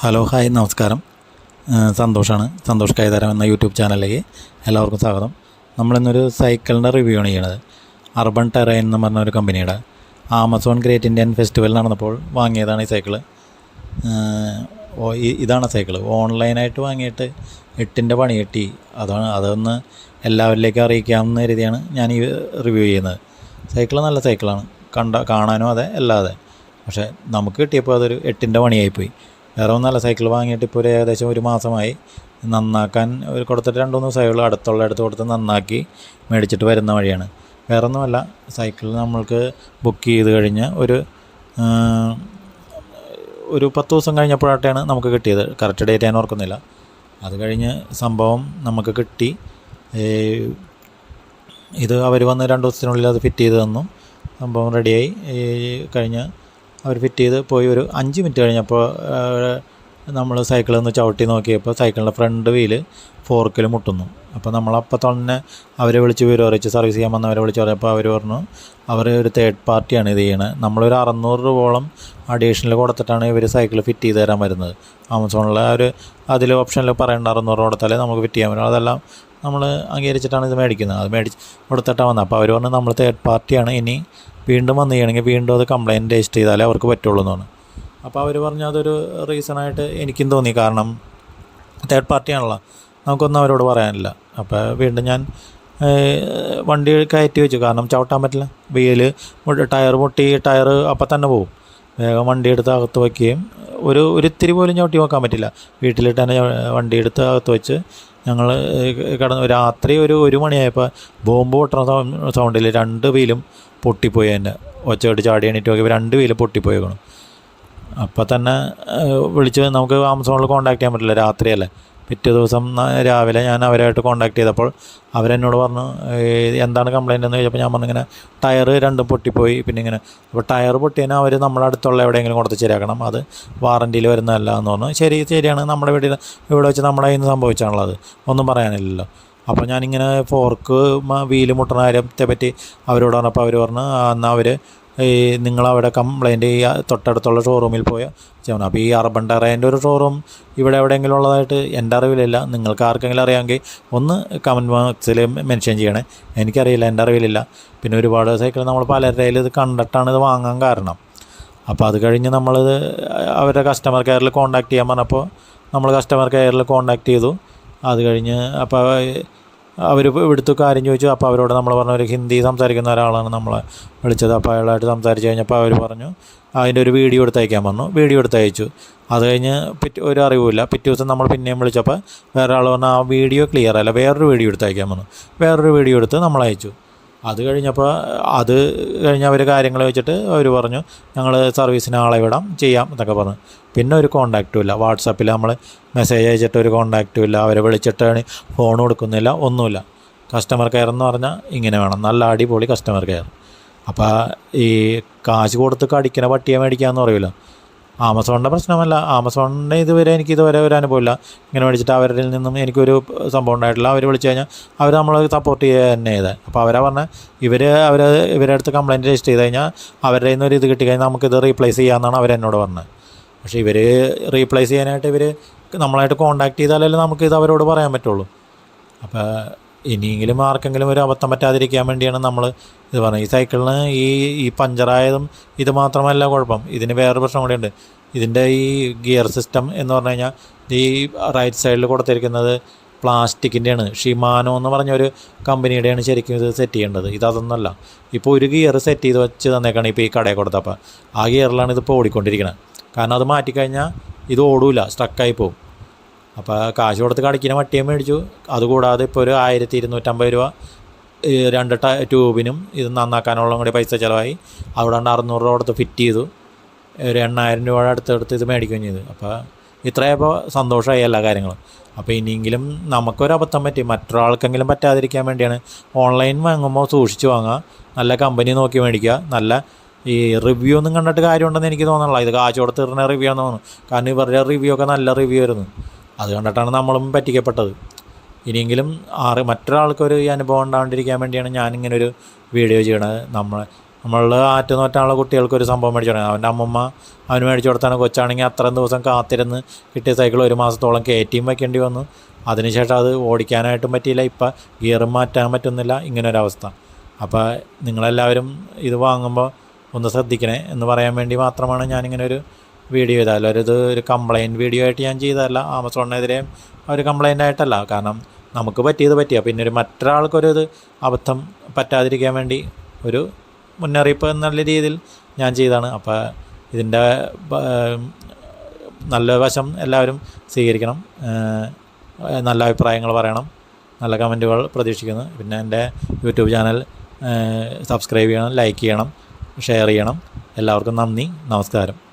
Hello hi നമസ്കാരം. സന്തോഷാണ്. സന്തോഷ് കൈതാരം എന്ന യൂട്യൂബ് ചാനലിലേക്ക് എല്ലാവർക്കും സ്വാഗതം. നമ്മളിന്നൊരു സൈക്കിളിന്റെ റിവ്യൂ ആണ് ചെയ്യണത്. അർബൺ ടെറൈൻ എന്ന് പറഞ്ഞ ഒരു കമ്പനിയുടെ ആമസോൺ ഗ്രേറ്റ് ഇന്ത്യൻ ഫെസ്റ്റിവൽ നടന്നപ്പോൾ വാങ്ങിയതാണ് ഈ സൈക്കിൾ. ഇതാണ് സൈക്കിൾ. ഓൺലൈനായിട്ട് വാങ്ങിയിട്ട് എട്ടിന്റെ പണി കിട്ടി. അതാണ് അതൊന്ന് എല്ലാവരിലേക്കും അറിയിക്കാമെന്ന രീതിയാണ് ഞാൻ ഈ റിവ്യൂ ചെയ്യുന്നത്. സൈക്കിൾ നല്ല സൈക്കിളാണ്. കണ്ട കാണാനും അതെ അല്ലാതെ. പക്ഷേ നമുക്ക് കിട്ടിയപ്പോൾ അതൊരു എട്ടിന്റെ പണിയായിപ്പോയി. വേറെ ഒന്നല്ല സൈക്കിൾ വാങ്ങിയിട്ട് ഇപ്പോൾ ഒരു ഏകദേശം ഒരു മാസമായി. നന്നാക്കാൻ ഒരു കൊടുത്തിട്ട് രണ്ട് മൂന്ന് ദിവസമായുള്ളൂ അടുത്തുള്ള അടുത്ത് കൊടുത്ത് നന്നാക്കി മേടിച്ചിട്ട് വരുന്ന വഴിയാണ്. വേറെ ഒന്നുമല്ല സൈക്കിൾ നമ്മൾക്ക് ബുക്ക് ചെയ്ത് കഴിഞ്ഞ് ഒരു ഒരു പത്ത് ദിവസം കഴിഞ്ഞപ്പോഴാട്ടെയാണ് നമുക്ക് കിട്ടിയത്. കറക്റ്റ് ഡേറ്റ് ഞാൻ ഓർക്കുന്നില്ല. അത് കഴിഞ്ഞ് സംഭവം നമുക്ക് കിട്ടി. ഇത് അവർ വന്ന് രണ്ട് ദിവസത്തിനുള്ളിൽ അത് ഫിറ്റ് ചെയ്ത് തന്നു. സംഭവം റെഡിയായി കഴിഞ്ഞ് അവർ ഫിറ്റ് ചെയ്ത് പോയി ഒരു അഞ്ച് മിനിറ്റ് കഴിഞ്ഞപ്പോൾ നമ്മൾ സൈക്കിളിൽ നിന്ന് ചവിട്ടി നോക്കിയപ്പോൾ സൈക്കിളിന്റെ ഫ്രണ്ട് വീൽ ഫോർക്കിൽ മുട്ടുന്നു. അപ്പോൾ നമ്മളപ്പോൾ തന്നെ അവരെ വിളിച്ച് വിവരം അറിയിച്ച് സർവീസ് ചെയ്യാൻ വന്നവരെ വിളിച്ച് പറഞ്ഞപ്പോൾ അവർ പറഞ്ഞു അവർ ഒരു തേർഡ് പാർട്ടിയാണ് ഇത് ചെയ്യണത് നമ്മളൊരു അറുന്നൂറ് രൂപയോളം അഡീഷണൽ കൊടുത്തിട്ടാണ് ഇവർ സൈക്കിൾ ഫിറ്റ് ചെയ്ത് തരാൻ വരുന്നത്. ആമസോണിലെ ഒരു അതിൽ ഓപ്ഷനിൽ പറയേണ്ട അറുന്നൂറ് കൊടുത്താലേ നമുക്ക് ഫിറ്റ് ചെയ്യാൻ പറ്റും അതെല്ലാം നമ്മൾ അംഗീകരിച്ചിട്ടാണ് ഇത് മേടിക്കുന്നത്. അത് മേടിച്ച് കൊടുത്തിട്ടാണ് വന്നത്. അപ്പോൾ അവർ പറഞ്ഞു നമ്മൾ തേർഡ് പാർട്ടിയാണ് ഇനി വീണ്ടും വന്നു ചെയ്യണമെങ്കിൽ വീണ്ടും അത് കംപ്ലയിന്റ് രജിസ്റ്റർ ചെയ്താലേ അവർക്ക് പറ്റുള്ളൂ എന്നാണ്. അപ്പോൾ അവർ പറഞ്ഞു അതൊരു റീസണായിട്ട് എനിക്കും തോന്നി. കാരണം തേർഡ് പാർട്ടിയാണല്ലോ നമുക്കൊന്നും അവരോട് പറയാനില്ല. അപ്പോൾ വീണ്ടും ഞാൻ വണ്ടി കയറ്റി വെച്ചു. കാരണം ചവിട്ടാൻ പറ്റില്ല. വെയിൽ ടയർ പൊട്ടി ടയർ അപ്പം തന്നെ പോകും വേഗം വണ്ടി എടുത്ത് അകത്ത് വയ്ക്കുകയും ഒരു ഒരിത്തിരി പോലും ചവിട്ടി നോക്കാൻ പറ്റില്ല. വീട്ടിലിട്ട് തന്നെ വണ്ടി എടുത്ത് അകത്ത് വെച്ച് ഞങ്ങൾ കിടന്ന് രാത്രി ഒരു ഒരു മണിയായപ്പോൾ ബോംബ് പൊട്ടണ സൗണ്ടിൽ രണ്ട് വീലും പൊട്ടിപ്പോയി എന്റെ ഒച്ചയോട്ട് ചാടി എണീറ്റ് നോക്കിയപ്പോൾ രണ്ട് വീലും പൊട്ടിപ്പോയേക്കണം. അപ്പോൾ തന്നെ വിളിച്ച് നമുക്ക് ആമസോണിൽ കോൺടാക്ട് ചെയ്യാൻ പറ്റില്ല രാത്രിയല്ലേ. പിറ്റേ ദിവസം രാവിലെ ഞാൻ അവരായിട്ട് കോണ്ടാക്ട് ചെയ്തപ്പോൾ അവരെന്നോട് പറഞ്ഞു എന്താണ് കംപ്ലയിന്റ് എന്ന് ചോദിച്ചപ്പോൾ ഞാൻ പറഞ്ഞു ഇങ്ങനെ ടയർ രണ്ടും പൊട്ടിപ്പോയി. പിന്നെ ഇങ്ങനെ അപ്പോൾ ടയർ പൊട്ടിയതിനാൽ അവർ നമ്മുടെ അടുത്തുള്ള എവിടെയെങ്കിലും കൊടുത്ത് ശരിയാക്കണം. അത് വാറന്റിയിൽ വരുന്നതല്ല എന്ന് പറഞ്ഞു. ശരി ശരിയാണ്. നമ്മുടെ വീട്ടിൽ ഇവിടെ വെച്ച് നമ്മുടെ കയ്യിൽ നിന്ന് സംഭവിച്ചാണുള്ളത്. ഒന്നും പറയാനില്ലല്ലോ. അപ്പോൾ ഞാനിങ്ങനെ ഫോർക്ക് വീൽ മുട്ടണ കാര്യത്തെ പറ്റി അവരോട് പറഞ്ഞപ്പോൾ അവർ പറഞ്ഞു "ആ, എന്നാൽ അവർ ഈ നിങ്ങളവിടെ കംപ്ലൈന്റ് ഈ തൊട്ടടുത്തുള്ള ഷോറൂമിൽ പോയാൽ ചെയ്യണം അപ്പോൾ ഈ അർബൺ ടെറേന്റെ ഒരു ഷോറൂം ഇവിടെ എവിടെയെങ്കിലും ഉള്ളതായിട്ട് എന്റെ അറിവിലില്ല. നിങ്ങൾക്ക് ആർക്കെങ്കിലും അറിയാമെങ്കിൽ ഒന്ന് കമന്റ് ബോക്സിൽ മെൻഷൻ ചെയ്യണേ. എനിക്കറിയില്ല എന്റെ അറിവിലില്ല. പിന്നെ ഒരുപാട് സൈക്കിൾ നമ്മൾ പലരുടെയിൽ ഇത് കണ്ടിട്ടാണ് ഇത് വാങ്ങാൻ കാരണം. അപ്പോൾ അത് കഴിഞ്ഞ് നമ്മളിത് അവരുടെ കസ്റ്റമർ കെയറിൽ കോൺടാക്റ്റ് ചെയ്യാൻ പറഞ്ഞപ്പോൾ നമ്മൾ കസ്റ്റമർ കെയറിൽ കോൺടാക്റ്റ് ചെയ്തു. അത് കഴിഞ്ഞ് അപ്പോൾ അവർ എടുത്തു കാര്യം ചോദിച്ചു. അപ്പോൾ അവരോട് നമ്മൾ പറഞ്ഞു ഒരു ഹിന്ദി സംസാരിക്കുന്ന ഒരാളാണ് നമ്മളെ വിളിച്ചത്. അപ്പോൾ അയാളായിട്ട് സംസാരിച്ച് കഴിഞ്ഞപ്പോൾ അവർ പറഞ്ഞു അതിന്റെ ഒരു വീഡിയോ എടുത്ത് അയക്കാൻ പറഞ്ഞു. വീഡിയോ എടുത്ത് അയച്ചു അത് കഴിഞ്ഞ് പിറ്റേ ഒരു അറിവുമില്ല. പിറ്റേ ദിവസം നമ്മൾ പിന്നെയും വിളിച്ചപ്പോൾ വേറെ ആൾ പറഞ്ഞു ആ വീഡിയോ ക്ലിയർ അല്ല. വേറൊരു വീഡിയോ എടുത്ത് അയക്കാൻ പറഞ്ഞു. വേറൊരു വീഡിയോ എടുത്ത് നമ്മൾ അയച്ചു അത് കഴിഞ്ഞപ്പോൾ അത് കഴിഞ്ഞ് അവർ കാര്യങ്ങൾ വെച്ചിട്ട് അവർ പറഞ്ഞു ഞങ്ങൾ സർവീസിന് ആളെ വിടാം ചെയ്യാം എന്നൊക്കെ പറഞ്ഞു. പിന്നെ ഒരു കോണ്ടാക്റ്റും ഇല്ല. വാട്സാപ്പിൽ നമ്മൾ മെസ്സേജ് അയച്ചിട്ട് ഒരു കോണ്ടാക്റ്റും ഇല്ല. അവരെ വിളിച്ചിട്ടാണ് ഫോൺ കൊടുക്കുന്നില്ല ഒന്നുമില്ല. കസ്റ്റമർ കെയർ എന്ന് പറഞ്ഞാൽ ഇങ്ങനെ വേണം. നല്ല അടിപൊളി കസ്റ്റമർ കെയർ അപ്പോൾ ഈ കാശ് കൊടുത്ത് കടിക്കണ പട്ടിയെ മേടിക്കാമെന്ന് പറയില്ല ആമസോണിന്റെ പ്രശ്നമല്ല. ആമസോണിന്റെ ഇതുവരെ എനിക്ക് ഇതുവരെ ഒരു അനുഭവമില്ല. ഇങ്ങനെ മേടിച്ചിട്ട് അവരിൽ നിന്നും എനിക്കൊരു സംഭവം ഉണ്ടായിട്ടില്ല. അവർ വിളിച്ചു കഴിഞ്ഞാൽ അവർ നമ്മളെ സപ്പോർട്ട് ചെയ്യുക തന്നെ ചെയ്തത് അപ്പോൾ അവരാ പറഞ്ഞാൽ ഇവർ അവർ ഇവരുടെ അടുത്ത് കംപ്ലയിന്റ് രജിസ്റ്റർ ചെയ്ത് കഴിഞ്ഞാൽ അവരുടെ നിന്ന് ഒരു ഇത് കിട്ടിക്കഴിഞ്ഞാൽ നമുക്കിത് റീപ്ലേസ് ചെയ്യാമെന്നാണ് അവരെന്നോട് പറഞ്ഞത് പക്ഷേ ഇവർ റീപ്ലേസ് ചെയ്യാനായിട്ട് ഇവർ നമ്മളായിട്ട് കോൺടാക്ട് ചെയ്താലല്ലേ നമുക്കിത് അവരോട് പറയാൻ പറ്റുള്ളൂ. അപ്പോൾ ഇനിയെങ്കിലും ആർക്കെങ്കിലും ഒരു അബദ്ധം പറ്റാതിരിക്കാൻ വേണ്ടിയാണ് നമ്മൾ ഇത് പറഞ്ഞു. ഈ സൈക്കിളിന് ഈ ഈ പഞ്ചറായതും ഇത് മാത്രമല്ല കുഴപ്പം. ഇതിന് വേറൊരു പ്രശ്നം കൂടിയുണ്ട്. ഇതിന്റെ ഈ ഗിയർ സിസ്റ്റം എന്ന് പറഞ്ഞു കഴിഞ്ഞാൽ ഈ റൈറ്റ് സൈഡിൽ കൊടുത്തിരിക്കുന്നത് പ്ലാസ്റ്റിക്കിന്റെയാണ് ഷിമാനോ എന്ന് പറഞ്ഞ ഒരു കമ്പനിയുടെയാണ് ശരിക്കും ഇത് സെറ്റ് ചെയ്യേണ്ടത്. ഇതൊന്നല്ല ഇപ്പോൾ ഒരു ഗിയർ സെറ്റ് ചെയ്ത് വെച്ച് തന്നേക്കാണ് ഇപ്പോൾ ഈ കടയിൽ കൊടുത്തപ്പോൾ ആ ഗിയറിലാണ് ഇതിപ്പോൾ ഓടിക്കൊണ്ടിരിക്കുന്നത് കാരണം അത് മാറ്റിക്കഴിഞ്ഞാൽ ഇത് ഓടൂല. സ്ട്രക്കായി പോകും അപ്പോൾ കാശ് കൊടുത്ത് കടിക്കുന്ന വട്ടിയെ മേടിച്ചു. അതുകൂടാതെ ഇപ്പോൾ ഒരു ആയിരത്തി ഇരുന്നൂറ്റമ്പത് രൂപ രണ്ട് ട്യൂബിനും ഇത് നന്നാക്കാനുള്ള കൂടി പൈസ ചിലവായി. അവിടെ കൊണ്ട് അറുന്നൂറ് രൂപ കൊടുത്ത് ഫിറ്റ് ചെയ്തു. ഒരു എണ്ണായിരം രൂപ അടുത്തെടുത്ത് ഇത് മേടിക്കുകയും ചെയ്തു. അപ്പോൾ ഇത്രയപ്പോൾ സന്തോഷമായി എല്ലാ കാര്യങ്ങളും. അപ്പോൾ ഇനിയെങ്കിലും നമുക്കൊരു അബദ്ധം പറ്റി മറ്റൊരാൾക്കെങ്കിലും പറ്റാതിരിക്കാൻ വേണ്ടിയാണ് ഓൺലൈൻ വാങ്ങുമ്പോൾ സൂക്ഷിച്ച് വാങ്ങുക. നല്ല കമ്പനി നോക്കി മേടിക്കുക. നല്ല ഈ റിവ്യൂ ഒന്നും കണ്ടിട്ട് കാര്യമുണ്ടെന്ന് എനിക്ക് തോന്നുന്നില്ല ഇത് കാശ് കൊടുത്ത് ഇടുന്ന റിവ്യൂ ആണെന്ന് തോന്നുന്നു. കാരണം ഇവരുടെ റിവ്യൂ ഒക്കെ നല്ല റിവ്യൂ ആയിരുന്നു. അത് കണ്ടിട്ടാണ് നമ്മളും പറ്റിക്കപ്പെട്ടത്. ഇനിയെങ്കിലും ആറ് മറ്റൊരാൾക്കൊരു ഈ അനുഭവം ഉണ്ടാകാണ്ടിരിക്കാൻ വേണ്ടിയാണ് ഞാനിങ്ങനെ ഒരു വീഡിയോ ചെയ്യണത്. നമ്മൾ നമ്മൾ ആറ്റ് നോറ്റാനുള്ള കുട്ടികൾക്ക് ഒരു സംഭവം മേടിച്ചു കൊടുക്കണം അവന്റെ അമ്മമ്മ അവന് മേടിച്ചു കൊടുത്താണ് കൊച്ചാണെങ്കിൽ അത്രയും ദിവസം കാത്തിരുന്ന് കിട്ടിയ സൈക്കിൾ ഒരു മാസത്തോളം കയറ്റിയും വയ്ക്കേണ്ടി വന്നു. അതിനുശേഷം അത് ഓടിക്കാനായിട്ടും പറ്റിയില്ല. ഇപ്പം ഗിയറും മാറ്റാൻ പറ്റുന്നില്ല. ഇങ്ങനൊരവസ്ഥ. അപ്പോൾ നിങ്ങളെല്ലാവരും ഇത് വാങ്ങുമ്പോൾ ഒന്ന് ശ്രദ്ധിക്കണേ എന്ന് പറയാൻ വേണ്ടി മാത്രമാണ് ഞാനിങ്ങനെ ഒരു വീഡിയോ ചെയ്തത്. അല്ല ഇത് ഒരു കംപ്ലയിന്റ് വീഡിയോ ആയിട്ട് ഞാൻ ചെയ്തതല്ല. ആമസോണിനെതിരെ ഒരു കംപ്ലയിന്റ് ആയിട്ടല്ല. കാരണം നമുക്ക് പറ്റിയത് പറ്റിയ. പിന്നെ ഒരു മറ്റൊരാൾക്കൊരു ഇത് അബദ്ധം പറ്റാതിരിക്കാൻ വേണ്ടി ഒരു മുന്നറിയിപ്പ് എന്നുള്ള രീതിയിൽ ഞാൻ ചെയ്തതാണ് അപ്പോൾ ഇതിന്റെ നല്ല വശം എല്ലാവരും സ്വീകരിക്കണം. നല്ല അഭിപ്രായങ്ങൾ പറയണം. നല്ല കമന്റുകൾ പ്രതീക്ഷിക്കുന്നു. പിന്നെ എന്റെ യൂട്യൂബ് ചാനൽ സബ്സ്ക്രൈബ് ചെയ്യണം ലൈക്ക് ചെയ്യണം ഷെയർ ചെയ്യണം. എല്ലാവർക്കും നന്ദി നമസ്കാരം.